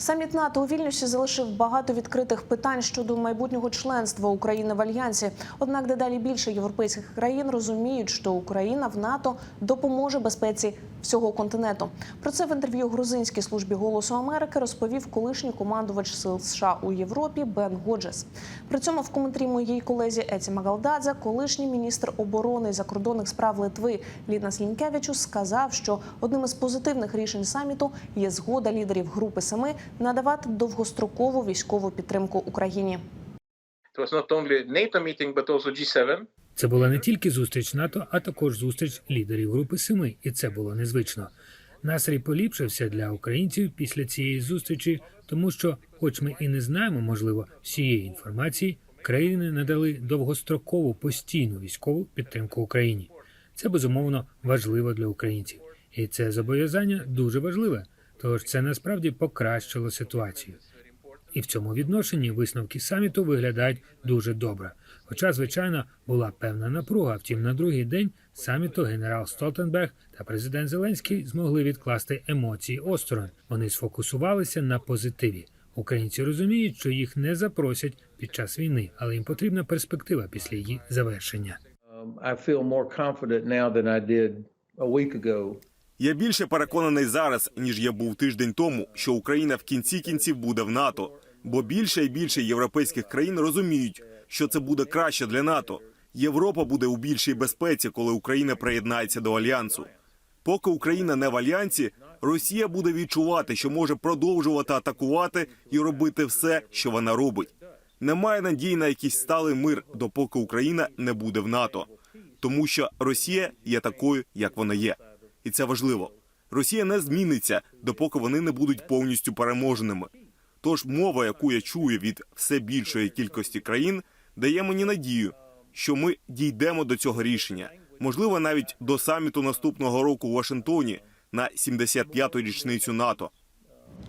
Саміт НАТО у Вільнюсі залишив багато відкритих питань щодо майбутнього членства України в альянсі. Однак дедалі більше європейських країн розуміють, що Україна в НАТО допоможе безпеці всього континенту. Про це в інтерв'ю грузинській службі голосу Америки розповів колишній командувач сил США у Європі Бен Годжес. При цьому в коментарі моїй колезі Еці Магалдадзе, колишній міністр оборони і закордонних справ Литви Лінас Лінкевичус сказав, що одним із позитивних рішень саміту є згода лідерів групи Семи надавати довгострокову військову підтримку Україні. It was not only NATO meeting, but also G7. Це була не тільки зустріч НАТО, а також зустріч лідерів Групи Семи, і це було незвично. Настрій поліпшився для українців після цієї зустрічі, тому що, хоч ми і не знаємо, можливо, всієї інформації, країни надали довгострокову постійну військову підтримку Україні. Це безумовно важливо для українців, і це зобов'язання дуже важливе. Тож це насправді покращило ситуацію. І в цьому відношенні висновки саміту виглядають дуже добре. Хоча, звичайно, була певна напруга. Втім, на другий день саміту генерал Столтенберг та президент Зеленський змогли відкласти емоції осторонь. Вони сфокусувалися на позитиві. Українці розуміють, що їх не запросять під час війни, але їм потрібна перспектива після її завершення. Um, I feel more confident now than I did a week ago. Я більше переконаний зараз, ніж я був тиждень тому, що Україна в кінці кінців буде в НАТО. Бо більше і більше європейських країн розуміють, що це буде краще для НАТО. Європа буде у більшій безпеці, коли Україна приєднається до альянсу. Поки Україна не в альянсі, Росія буде відчувати, що може продовжувати атакувати і робити все, що вона робить. Немає надії на якийсь сталий мир, допоки Україна не буде в НАТО, тому що Росія є такою, як вона є, і це важливо. Росія не зміниться, допоки вони не будуть повністю переможеними. Тож мова, яку я чую від все більшої кількості країн, дає мені надію, що ми дійдемо до цього рішення, можливо, навіть до саміту наступного року у Вашингтоні на 75-ту річницю НАТО.